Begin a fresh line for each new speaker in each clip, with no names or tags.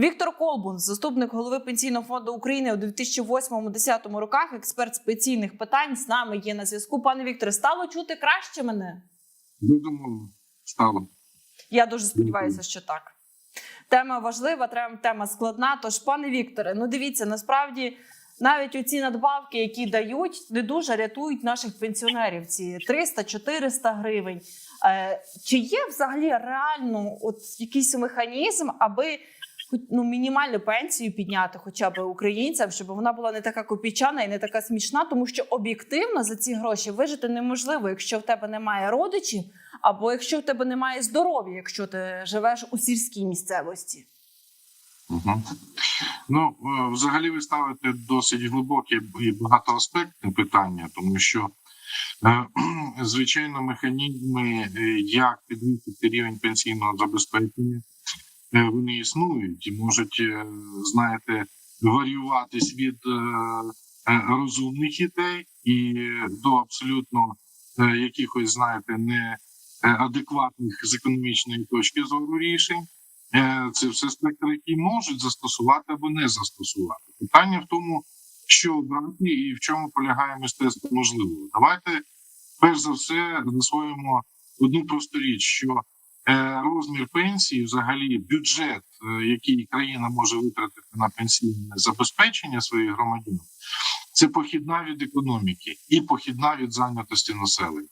Віктор Колбун, заступник голови пенсійного фонду України у 2008-2010 роках, експерт з пенсійних питань, з нами є на зв'язку. Пане Вікторе, стало чути краще мене?
Видимо, стало.
Я дуже сподіваюся, що так. Тема важлива, тема складна. Тож, пане Вікторе, ну дивіться, насправді навіть оці надбавки, які дають, не дуже рятують наших пенсіонерів. Ці 300-400 гривень. Е, чи є взагалі реально от якийсь механізм, аби ну, мінімальну пенсію підняти, хоча б українцям, щоб вона була не така копійчана і не така смішна, тому що об'єктивно за ці гроші вижити неможливо, якщо в тебе немає родичів, або якщо в тебе немає здоров'я, якщо ти живеш у сільській місцевості.
Угу. Ну, е, взагалі, ви ставите досить глибоке і багатоаспектне питання, тому що, е, звичайно, механізми, е, як підвищити рівень пенсійного забезпечення, вони існують і можуть, е, знаєте, варіюватись від е, е, розумних ідей і до абсолютно е, якихось, знаєте, не е, з економічної точки зору рішень. Е, Це все спектри, які можуть застосувати або не застосувати. Питання в тому, що обрати і в чому полягає мистецтво можливого. Давайте перш за все засвоїмо одну просту річ, що е, розмір пенсії, взагалі, бюджет, е, який країна може витратити на пенсійне забезпечення своїх громадян, це похідна від економіки і похідна від зайнятості населення.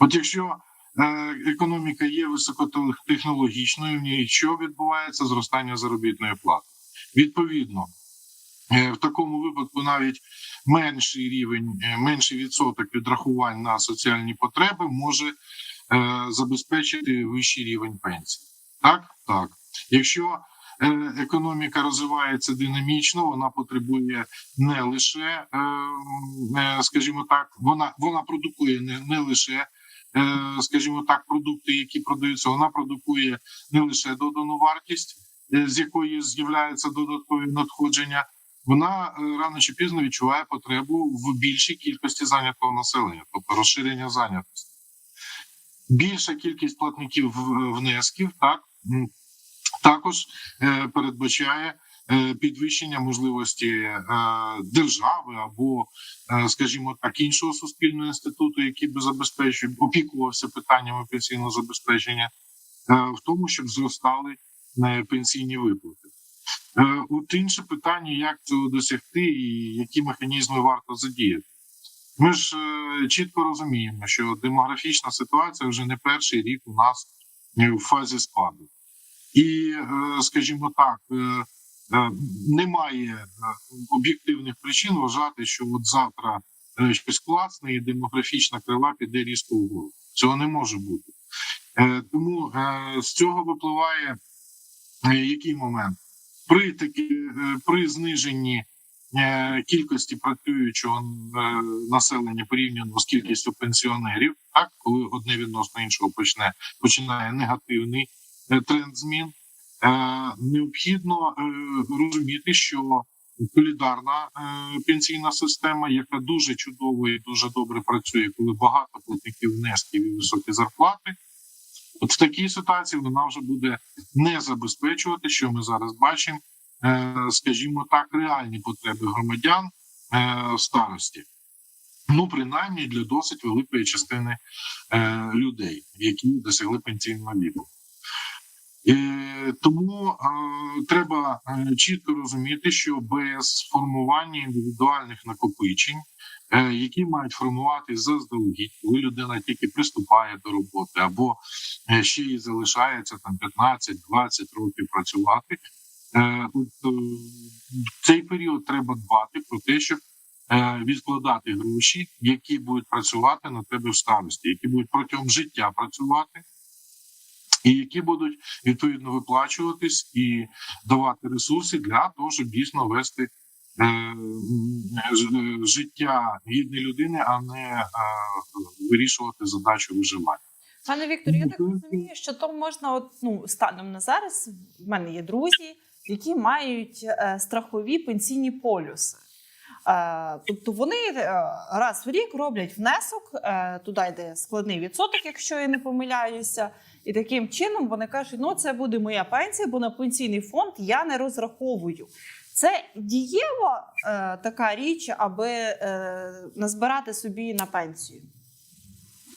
От якщо е, економіка є високотехнологічною, в ній що відбувається зростання заробітної плати. Відповідно, е, в такому випадку навіть менший рівень, е, менший відсоток відрахувань на соціальні потреби може е, забезпечити вищий рівень пенсії. Так, так. Якщо е, економіка розвивається динамічно, вона потребує не лише, е, е, скажімо так, вона, вона продукує не, не лише е, скажімо так, продукти, які продаються, вона продукує не лише додану вартість, е, з якої з'являються додаткові надходження. Вона е, рано чи пізно відчуває потребу в більшій кількості зайнятого населення, тобто розширення зайнятості. Більша кількість платників внесків так також е, передбачає е, підвищення можливості е, держави або скажімо так, іншого суспільного інституту, який би забезпечив, опікувався питаннями пенсійного забезпечення, в тому, щоб зростали пенсійні виплати. От інше питання, як цього досягти, і які механізми варто задіяти. Ми ж е, чітко розуміємо, що демографічна ситуація вже не перший рік у нас е, в фазі спаду. І, е, скажімо так, немає об'єктивних причин вважати, що от завтра щось класне і демографічна крила піде різко вгору. Цього не може бути. Тому з цього випливає який момент? При такі, при зниженні кількості працюючого е, населення порівняно з кількістю пенсіонерів, так коли одне відносно іншого почне починає негативний е, тренд змін. Е, необхідно е, розуміти, що солідарна е, пенсійна система, яка дуже чудово і дуже добре працює, коли багато платників внесків і високі зарплати. От в такій ситуації вона вже буде не забезпечувати, що ми зараз бачимо, е, скажімо так, реальні потреби громадян е, старості. Ну, принаймні для досить великої частини е, людей, які досягли пенсійного віку. Е, тому е, треба е, чітко розуміти, що без формування індивідуальних накопичень, е, які мають формуватись заздалегідь, коли людина тільки приступає до роботи, або е, ще й залишається там 15-20 років працювати. Е, от, е, в цей період треба дбати про те, щоб е, відкладати гроші, які будуть працювати на тебе в старості, які будуть протягом життя працювати і які будуть відповідно виплачуватись і давати ресурси для того, щоб дійсно вести життя гідної людини, а не вирішувати задачу виживання.
Пане Віктор, я так розумію, що то можна, от, ну, станом на зараз, в мене є друзі, які мають е, страхові пенсійні полюси. Е, тобто вони е, раз в рік роблять внесок, туди йде складний відсоток, якщо я не помиляюся. І таким чином вони кажуть: ну це буде моя пенсія, бо на пенсійний фонд я не розраховую. Це дієва така річ, аби назбирати собі на пенсію.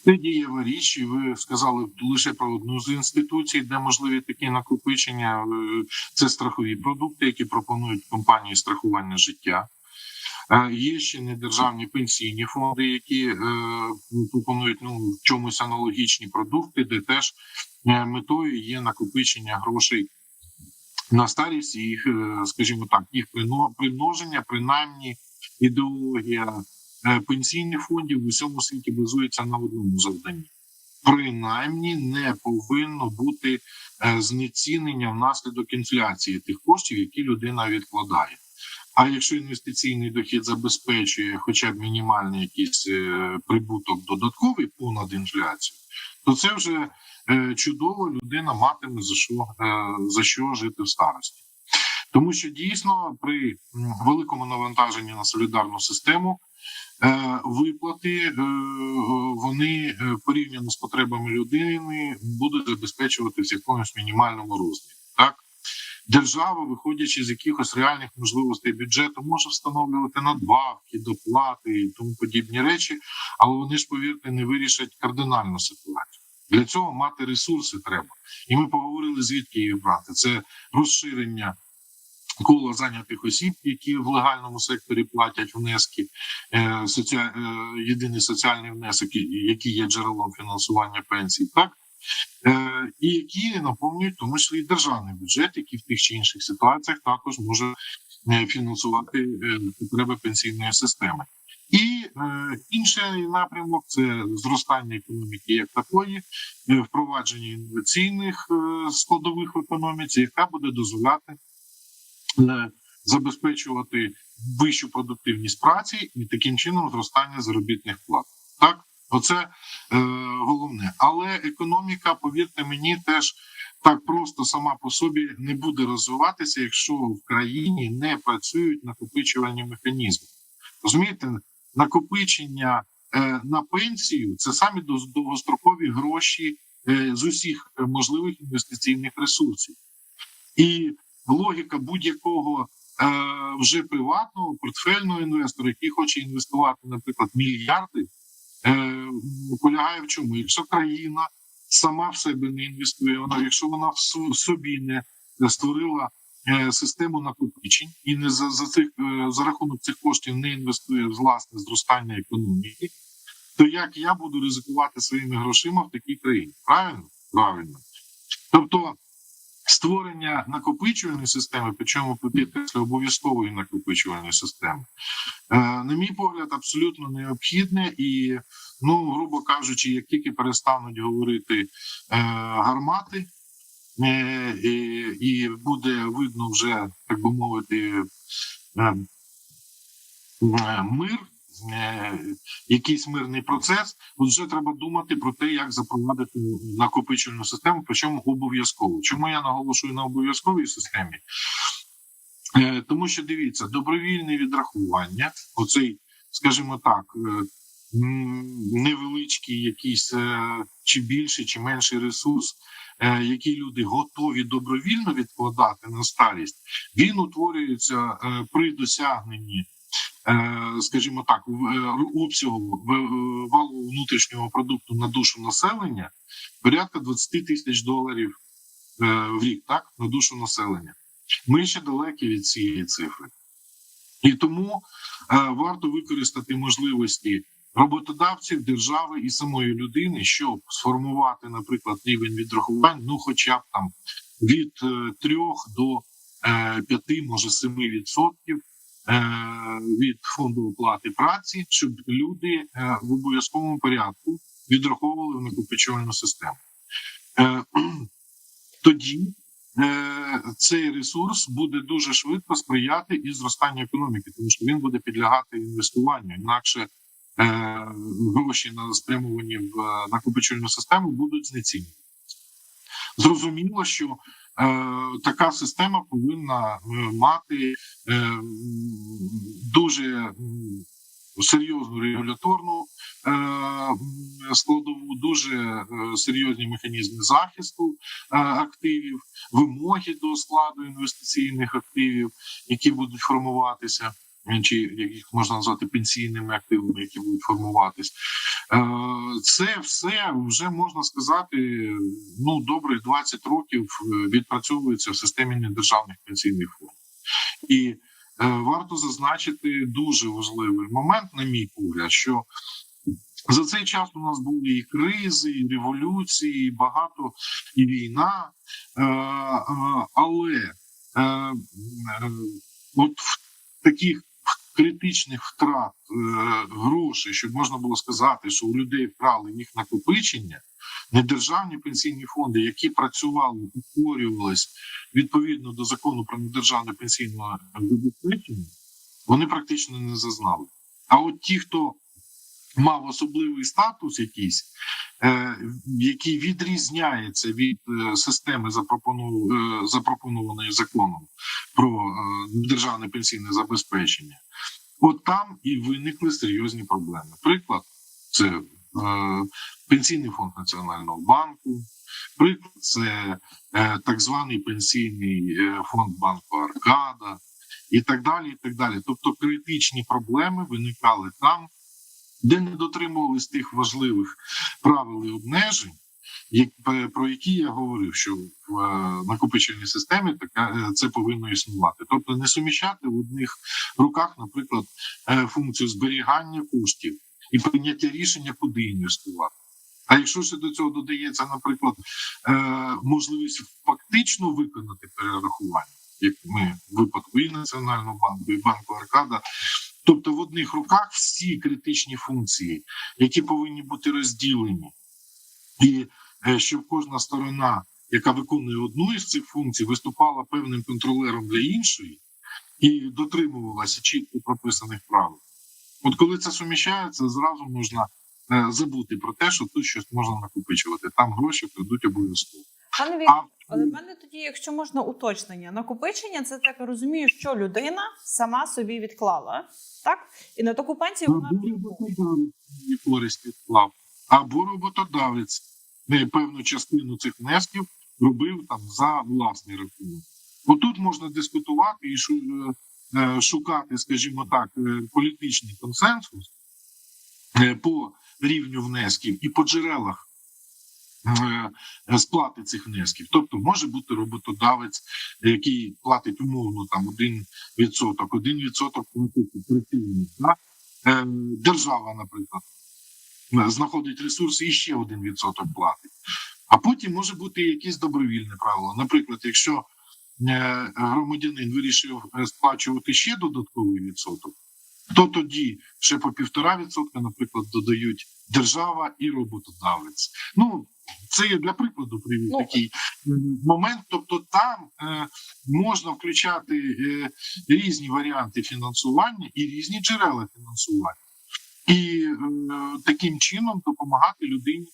Це дієва річ, і ви сказали лише про одну з інституцій, де можливі такі накопичення. Е, Це страхові продукти, які пропонують компанії страхування життя. Е, Є ще недержавні пенсійні фонди, які е, пропонують ну, в чомусь аналогічні продукти, де теж метою є накопичення грошей на старість і їх, скажімо так, їх примноження, принаймні ідеологія пенсійних фондів в усьому світі базується на одному завданні. Принаймні не повинно бути е, знецінення внаслідок інфляції тих коштів, які людина відкладає. А якщо інвестиційний дохід забезпечує хоча б мінімальний якийсь е, прибуток додатковий понад інфляцію, то це вже е, чудово людина матиме за що, е, за що жити в старості. Тому що дійсно при великому навантаженні на солідарну систему е, виплати е, вони е, порівняно з потребами людини будуть забезпечуватися в якомусь мінімальному розмірі. Так держава, виходячи з якихось реальних можливостей бюджету, може встановлювати надбавки, доплати і тому подібні речі, але вони ж повірте не вирішать кардинальну ситуацію. Для цього мати ресурси треба, і ми поговорили звідки їх брати. Це розширення кола зайнятих осіб, які в легальному секторі платять внески, е, соці... е, єдиний соціальний внесок, який є джерелом фінансування пенсій, так е, і які наповнюють тому числі і державний бюджет, який в тих чи інших ситуаціях також може фінансувати потреби пенсійної системи. І е, інший напрямок це зростання економіки як такої, впровадження інноваційних складових в економіці, яка буде дозволяти забезпечувати вищу продуктивність праці і таким чином зростання заробітних плат. Так, оце е, головне. Але економіка, повірте мені, теж так просто сама по собі не буде розвиватися, якщо в країні не працюють накопичувальні механізми. Розумієте, накопичення е, на пенсію це самі довгострокові гроші е, з усіх можливих інвестиційних ресурсів. І логіка будь-якого е, вже приватного портфельного інвестора, який хоче інвестувати, наприклад, мільярди, е, полягає в чому? Якщо країна сама в себе не інвестує, вона якщо вона в собі не створила е, систему накопичень і не за, за цих е, за рахунок цих коштів не інвестує в власне зростання економіки, то як я буду ризикувати своїми грошима в такій країні? Правильно? Правильно. Тобто створення накопичувальної системи, причому після обов'язкової накопичувальної системи, е, на мій погляд, абсолютно необхідне і, ну, грубо кажучи, як тільки перестануть говорити е, гармати, е, і, буде видно вже, так би мовити, мир. Е, Якийсь мирний процес, от вже треба думати про те, як запровадити накопичувальну систему, причому обов'язково. Чому я наголошую на обов'язковій системі? Е, Тому що дивіться, добровільне відрахування, оцей, скажімо так, е, невеличкий якийсь чи більший, чи менший ресурс, який люди готові добровільно відкладати на старість, він утворюється при досягненні. Е, Скажімо так, е, обсягу е, валового внутрішнього продукту на душу населення порядка 20 тисяч доларів в рік, так на душу населення. Ми ще далекі від цієї цифри, і тому варто використати можливості роботодавців, держави і самої людини, щоб сформувати, наприклад, рівень відрахувань, ну, хоча б там від е, 3 до е, 5, може 7 відсотків від фонду оплати праці, щоб люди е, в обов'язковому порядку відраховували в накопичувальну систему. Е, тоді е, цей ресурс буде дуже швидко сприяти і зростанню економіки, тому що він буде підлягати інвестуванню. Інакше е, гроші на спрямовані в е, накопичувальну систему будуть знецінені. Зрозуміло, що е, така система повинна е, мати е, дуже серйозну регуляторну е, складову дуже е, серйозні механізми захисту е, активів, вимоги до складу інвестиційних активів, які будуть формуватися, е, чи їх можна назвати пенсійними активами, які будуть формуватись. Е, Це все вже можна сказати. Ну добрих 20 років е, відпрацьовується в системі недержавних пенсійних фондів. І е, варто зазначити дуже важливий момент, на мій погляд, що за цей час у нас були і кризи, і революції, і багато і війна. Але от в таких критичних втрат е, грошей, щоб можна було сказати, що у людей вкрали їх накопичення, Не державні пенсійні фонди, які працювали, утворювались відповідно до закону про недержавне пенсійне забезпечення, вони практично не зазнали. А от ті, хто мав особливий статус, якийсь, е, який відрізняється від е, системи, е, запропонованої законом про державне пенсійне забезпечення, от там і виникли серйозні проблеми. Приклад це пенсійний фонд Національного банку. Приклад це так званий пенсійний фонд банку Аркада і так далі. і так далі. Тобто критичні проблеми виникали там, де не дотримувались тих важливих правил і обмежень, про які я говорив, що в е, накопичувальній системі така е, це повинно існувати. Тобто не суміщати в одних руках, наприклад, е, функцію зберігання коштів і прийняття рішення, куди інвестувати. А якщо ще до цього додається, наприклад, можливість фактично виконати перерахування, як ми в випадку і Національного банку, і банку Аркада, тобто в одних руках всі критичні функції, які повинні бути розділені, і е, щоб кожна сторона, яка виконує одну із цих функцій, виступала певним контролером для іншої і дотримувалася чітко прописаних правил. От коли це суміщається, зразу можна е, забути про те, що тут щось можна накопичувати. Там гроші прийдуть обов'язково.
Пане
А
Вікторе, але в мене тоді, якщо можна, уточнення. Накопичення це так розумію, що людина сама собі відклала, так? І на таку пенсію вона
або роботодавець користь відклав, або роботодавець певну частину цих внесків робив там за власний рахунок. Отут можна дискутувати і е, шукати, скажімо так, е, політичний консенсус е, по рівню внесків і по джерелах е, сплати цих внесків. Тобто може бути роботодавець, який платить умовно там 1%, 1% платить працівник. Да? Е, Держава, наприклад, е, знаходить ресурси і ще 1% платить. А потім може бути якесь добровільне правило. Наприклад, якщо е, громадянин вирішив е, сплачувати ще додатковий відсоток, то тоді ще по півтора відсотка, наприклад, додають держава і роботодавець. Ну це я для прикладу привів
Ну,
такий момент. Тобто, там е, можна включати е, різні варіанти фінансування і різні джерела фінансування, і е, таким чином допомагати людині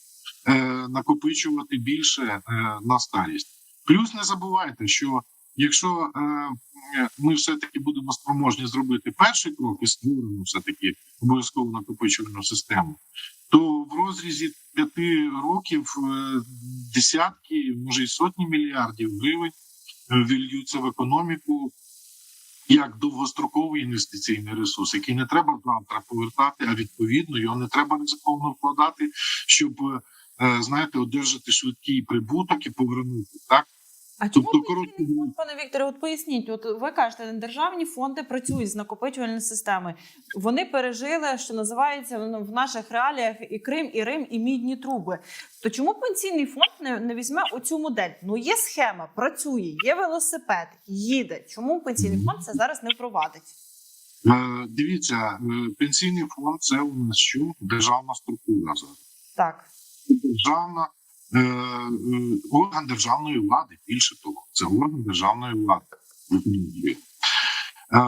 е, накопичувати більше е, на старість. Плюс не забувайте, що якщо е, ми все-таки будемо спроможні зробити перший крок і створимо все-таки обов'язково накопичувальну систему, розрізі п'яти років е, десятки, може й сотні мільярдів гривень е, вільються в економіку як довгостроковий інвестиційний ресурс, який не треба завтра повертати, а відповідно його не треба ризиковно вкладати, щоб е, знаєте, одержати швидкий прибуток і повернути так.
А чому
Тобто,
пенсійний
коротко
фонд, пане Вікторе, от поясніть, от ви кажете, державні фонди працюють з накопичувальними системи. Вони пережили, що називається ну, в наших реаліях і Крим, і Рим, і мідні труби. То чому пенсійний фонд не, не візьме оцю модель? Ну є схема, працює, є велосипед, їде. Чому пенсійний фонд це зараз не впровадить?
Е, Дивіться, е, пенсійний фонд це у нас що державна структура зараз.
Так.
державна орган державної влади. Більше того, це орган державної влади. Е,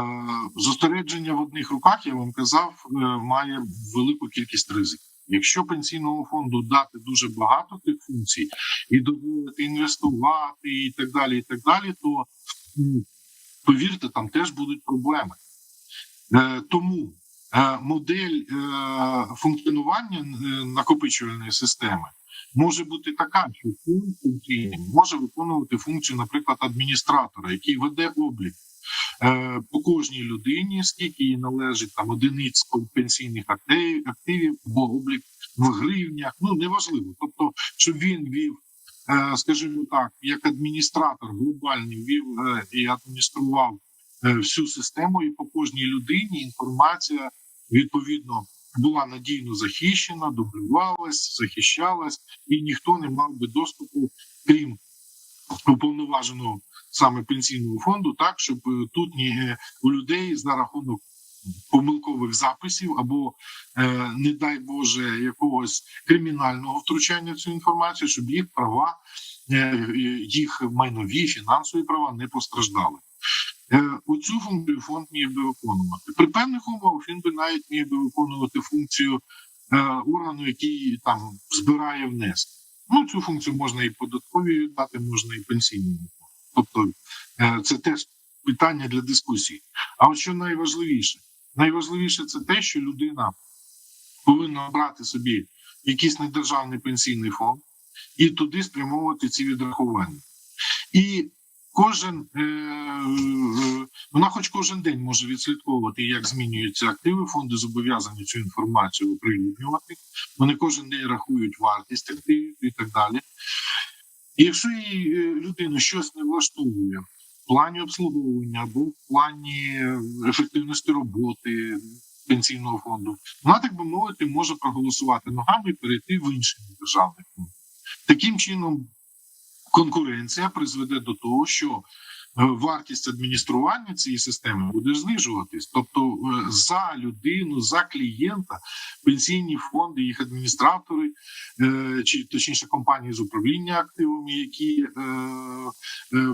зосередження в одних руках, я вам казав, е, має велику кількість ризиків. Якщо пенсійному фонду дати дуже багато тих функцій і дозволити інвестувати, і так далі, і так далі, то повірте, там теж будуть проблеми. Е, тому е, модель е, функціонування е, накопичувальної системи може бути така, що функційний може виконувати функцію, наприклад, адміністратора, який веде облік е, по кожній людині, скільки їй належить там одиниць пенсійних активів, або облік в гривнях. Ну неважливо. Тобто, щоб він вів, е, скажімо так, як адміністратор глобальний вів е, і адміністрував всю систему, і по кожній людині інформація відповідно була надійно захищена, дублювалась, захищалась, і ніхто не мав би доступу, крім уповноваженого саме пенсійного фонду, так щоб е, тут ні е, у людей за рахунок помилкових записів або, е, не дай Боже, якогось кримінального втручання в цю інформацію, щоб їх права, їх майнові фінансові права не постраждали. Е, Оцю функцію фонд міг би виконувати. При певних умовах він би навіть міг би виконувати функцію е, органу, який там збирає внески. Ну, цю функцію можна і податковій віддати, можна і пенсійному. Тобто е, це теж питання для дискусії. А от що найважливіше? Найважливіше це те, що людина повинна брати собі якийсь недержавний пенсійний фонд і туди спрямовувати ці відрахування. І кожен е, вона, хоч кожен день може відслідковувати, як змінюються активи, фонди зобов'язані цю інформацію оприлюднювати. Вони кожен день рахують вартість активів і так далі. І якщо її е, людину щось не влаштовує в плані обслуговування або в плані е, ефективності роботи пенсійного фонду, вона, так би мовити, може проголосувати ногами і перейти в інший державний фонд. Таким чином, конкуренція призведе до того, що е, вартість адміністрування цієї системи буде знижуватись. Тобто, е, за людину, за клієнта, пенсійні фонди, їх адміністратори, е, чи точніше компанії з управління активами, які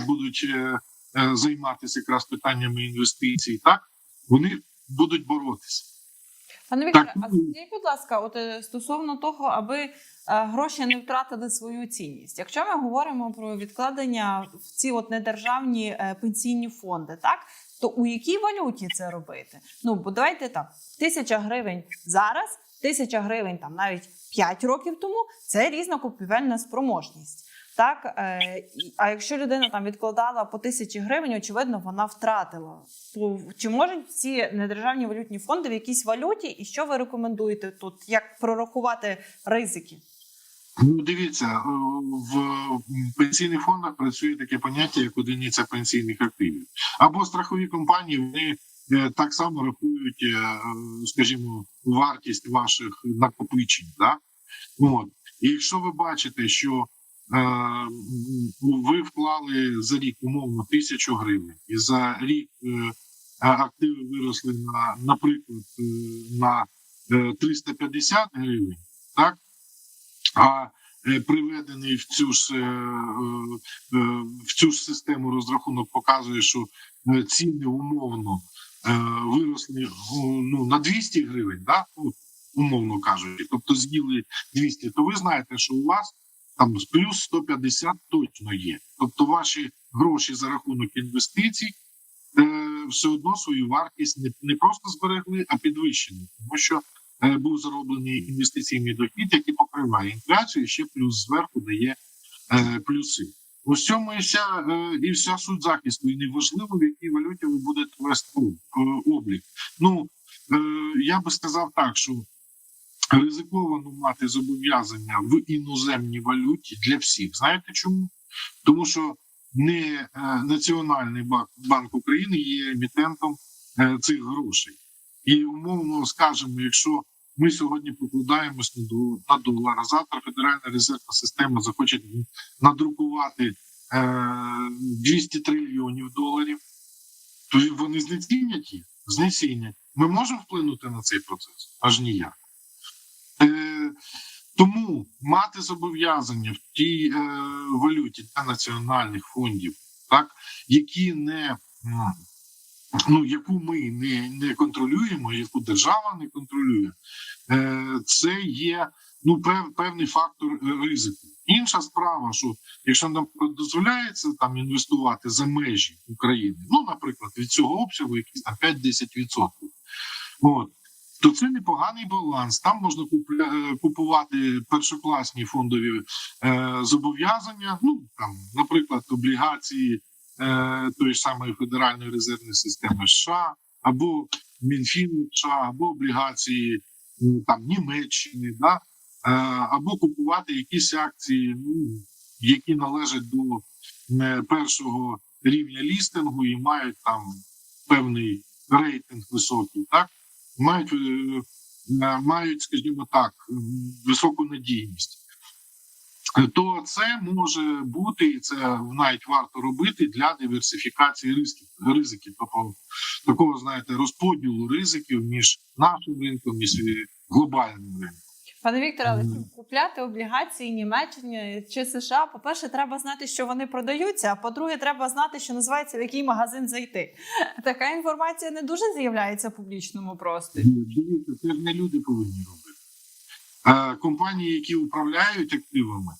будуть займатися якраз питаннями інвестицій, так вони будуть боротися.
Пане Вікторе, а
ну,
скажіть, будь ласка, от е, стосовно того, аби е, гроші не втратили свою цінність. Якщо ми говоримо про відкладення в ці от недержавні е, пенсійні фонди, так то у якій валюті це робити? Ну бо давайте там тисяча гривень зараз, тисяча гривень там навіть 5 років тому це різна купівельна спроможність. Так, е, а якщо людина там відкладала по тисячі гривень, очевидно, вона втратила. Чи можуть ці недержавні валютні фонди в якійсь валюті, і що ви рекомендуєте тут? Як прорахувати ризики?
Ну, дивіться, е, в пенсійних фондах працює таке поняття, як одиниця пенсійних активів. Або страхові компанії вони е, так само рахують, скажімо, вартість ваших накопичень. Да? От. І якщо ви бачите, що ви вклали за рік умовно тисячу гривень, і за рік е, активи виросли на, наприклад, е, на е, 350 гривень, так? а е, приведений в цю ж е, е, в цю ж систему розрахунок показує, що е, ціни умовно е, виросли ну на 200 гривень, да? умовно кажучи, тобто з'їли 200, то ви знаєте, що у вас там плюс 150 точно є. Тобто ваші гроші за рахунок інвестицій е, все одно свою вартість не, не просто зберегли, а підвищили, тому що е, був зароблений інвестиційний дохід, який покриває інфляцію, ще плюс зверху дає е, плюси. У цьому і вся, е, і вся суть захисту. І неважливо, в якій валюті ви будете вести е, облік. Ну е, я би сказав так, що ризиковано мати зобов'язання в іноземній валюті для всіх. Знаєте чому? Тому що не е, Національний банк, банк України є емітентом е, цих грошей. І умовно скажемо, якщо ми сьогодні покладаємось на до- на долар, а завтра Федеральна резервна система захоче надрукувати е, 200 трильйонів доларів, то вони знецінять їх, знецінять. Ми можемо вплинути на цей процес? Аж ніяк. Е, тому мати зобов'язання в тій е, валюті для національних фондів, так, які не ну, яку ми не, не контролюємо, яку держава не контролює, е, це є ну, пев, певний фактор е, ризику. Інша справа, що якщо нам дозволяється там інвестувати за межі України, ну, наприклад, від цього обсягу якісь там 5-10%, от, то це непоганий баланс. Там можна е, купувати першокласні фондові е, зобов'язання. Ну там, наприклад, облігації е, тої ж самої Федеральної резервної системи США або Мінфіну США, або облігації там Німеччини, да? е, або купувати якісь акції, ну, які належать до е, першого рівня лістингу і мають там певний рейтинг високий, так мають, е, е, мають, скажімо так, високу надійність. То це може бути, і це навіть варто робити для диверсифікації ризиків, ризиків, тобто такого, знаєте, розподілу ризиків між нашим ринком і глобальним ринком.
Пане Вікторе, але щоб купляти облігації Німеччини чи США, по-перше, треба знати, що вони продаються. А по-друге, треба знати, що називається в який магазин зайти. Така інформація не дуже з'являється в публічному просторі.
Дивіться, це ж не люди повинні робити. Е, Компанії, які управляють активами,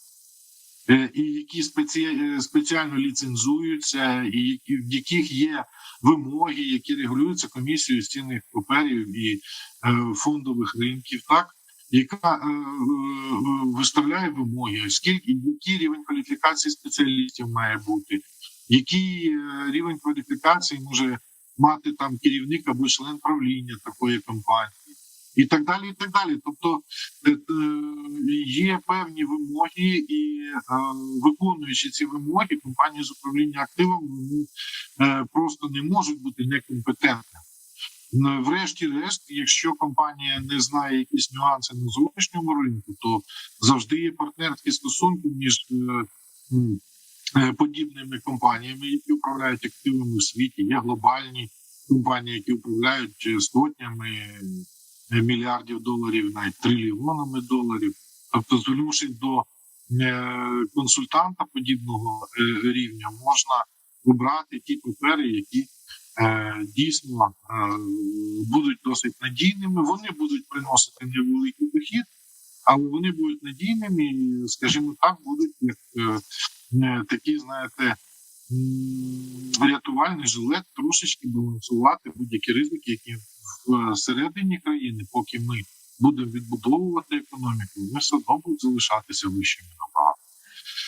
е, і які спеці- е, спеціально ліцензуються, і в яких є вимоги, які регулюються комісією з цінних паперів і е, фондових ринків, так яка е, е, виставляє вимоги, скільки який рівень кваліфікації спеціалістів має бути, який е, рівень кваліфікації може мати там керівник або член правління такої компанії, і так далі. І так далі. Тобто є певні вимоги, і виконуючи ці вимоги, компанії з управління активами просто не можуть бути некомпетентними. Ну, Врешті-решт, якщо компанія не знає якісь нюанси на зовнішньому ринку, то завжди є партнерські стосунки між е, е, подібними компаніями, які управляють активами у світі. Є глобальні компанії, які управляють е, сотнями мільярдів доларів, навіть трильйонами доларів. Тобто, звернувшись до консультанта подібного рівня, можна обрати ті папери, які дійсно е, будуть досить надійними. Вони будуть приносити невеликий дохід, але вони будуть надійними скажімо так, будуть як е, е, такі, знаєте, рятувальний жилет трошечки балансувати будь-які ризики, які всередині країни, поки ми будемо відбудовувати економіку, вони все одно будуть залишатися вищими набагато.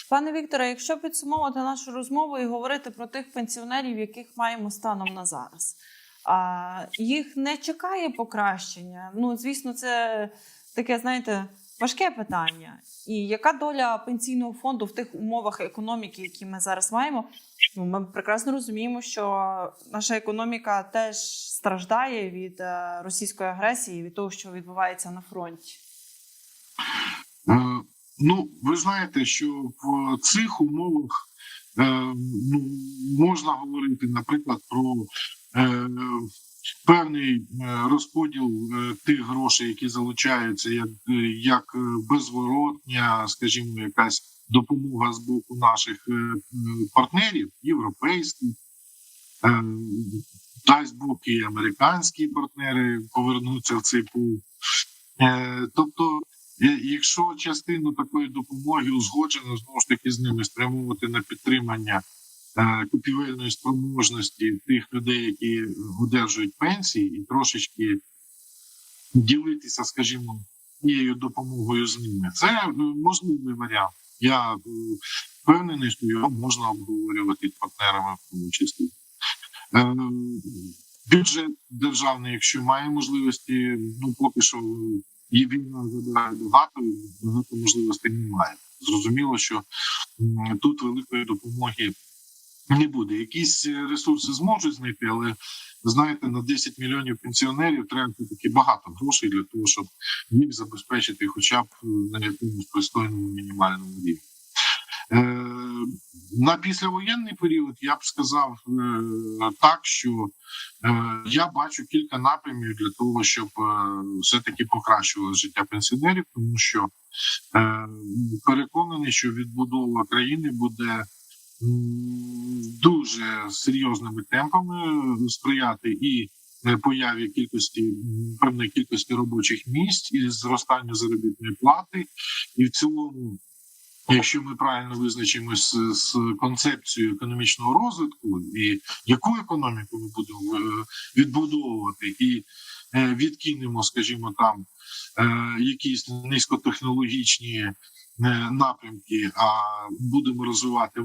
Пане Вікторе, якщо підсумовувати нашу розмову і говорити про тих пенсіонерів, яких маємо станом на зараз, а, їх не чекає покращення. Ну, звісно, це таке, знаєте, важке питання. І яка доля пенсійного фонду в тих умовах економіки, які ми зараз маємо? Ну, ми прекрасно розуміємо, що наша економіка теж страждає від е, російської агресії, від того, що відбувається на фронті.
Ну, ви знаєте, що в цих умовах е, ну, можна говорити, наприклад, про е, певний е, розподіл е, тих грошей, які залучаються, як, як е, безворотня, скажімо, якась допомога з боку наших партнерів, європейських, е, дасть Бог і американські партнери повернуться в цей пул. Е, тобто, Якщо частину такої допомоги узгоджено знову ж таки з ними спрямовувати на підтримання е, купівельної спроможності тих людей, які одержують пенсії, і трошечки ділитися, скажімо, тією допомогою з ними, це е, можливий варіант. Я е, впевнений, що його можна обговорювати партнерами в тому числі. Е, Бюджет державний, якщо має можливості, ну поки що і війна забирає багато, багато можливостей немає. Зрозуміло, що тут великої допомоги не буде. Якісь е, ресурси зможуть знайти, але знаєте, на 10 мільйонів пенсіонерів треба таки багато грошей для того, щоб їх забезпечити, хоча б е, на якомусь пристойному мінімальному рівні. На післявоєнний період я б сказав е, так, що е, я бачу кілька напрямів для того, щоб е, все-таки покращували життя пенсіонерів, тому що переконаний, що відбудова країни буде дуже серйозними темпами сприяти і появі кількості певної кількості робочих місць і зростанню заробітної плати, і в цілому. Якщо ми правильно визначимось з, концепцією економічного розвитку, і яку економіку ми будемо е, відбудовувати, і е, відкинемо, скажімо, там е, якісь низькотехнологічні напрямки, а будемо розвивати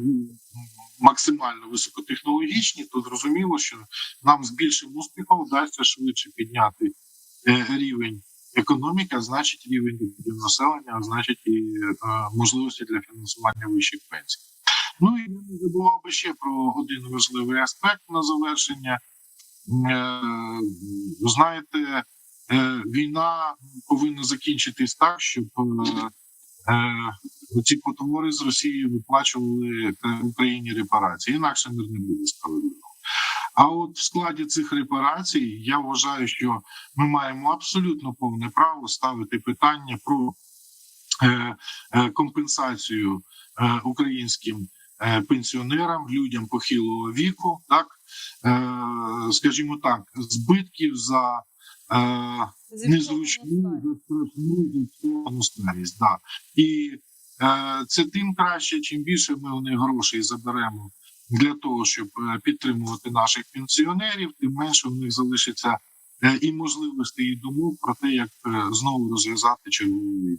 максимально високотехнологічні, то зрозуміло, що нам з більшим успіхом вдасться швидше підняти рівень економіки, а значить рівень населення, а значить і е, можливості для фінансування вищих пенсій. Ну і не забував би ще про один важливий аспект на завершення. Е, Знаєте, е, війна повинна закінчитись так, щоб е, е, ці потвори з Росії виплачували е, Україні репарації. Інакше мир не буде справедливо. А от в складі цих репарацій я вважаю, що ми маємо абсолютно повне право ставити питання про е, е, компенсацію е, українським пенсіонерам, людям похилого віку, так скажімо так, збитків за незручну страшну старість. Да. І е, це тим краще, чим більше ми у них грошей заберемо для того, щоб е, підтримувати наших пенсіонерів, тим менше в них залишиться е, і можливості, і думок про те, як е, знову розв'язати чергову війну.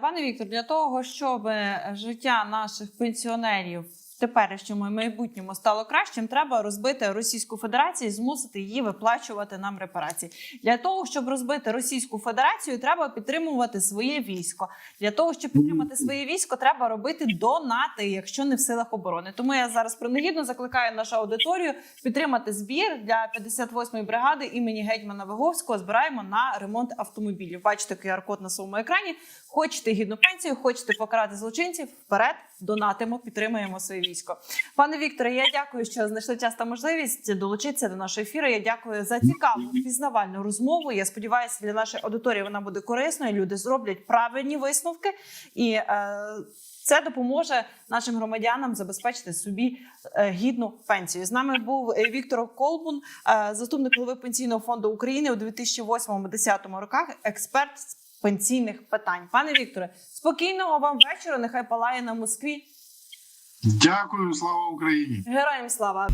Пане Віктор, для того, щоб життя наших пенсіонерів теперішньому і майбутньому стало кращим, треба розбити Російську Федерацію і змусити її виплачувати нам репарації. Для того, щоб розбити Російську Федерацію, треба підтримувати своє військо. Для того, щоб підтримати своє військо, треба робити донати, якщо не в силах оборони. Тому я зараз принагідно закликаю нашу аудиторію підтримати збір для 58-ї бригади імені гетьмана Виговського. Збираємо на ремонт автомобілів. Бачите QR-код на своєму екрані. Хочете гідну пенсію, хочете покарати злочинців. Вперед донатимо, підтримуємо своє військо. Пане Вікторе, я дякую, що знайшли час та можливість долучитися до нашого ефіру. Я дякую за цікаву пізнавальну розмову. Я сподіваюся, для нашої аудиторії вона буде корисною. Люди зроблять правильні висновки, і е, це допоможе нашим громадянам забезпечити собі е, гідну пенсію. З нами був е, Віктор Колбун, е, заступник голови пенсійного фонду України у 2008-2010 роках. Експерт з пенсійних питань. Пане Вікторе, спокійного вам вечора. Нехай палає на Москві.
Дякую, слава Україні!
Героям слава!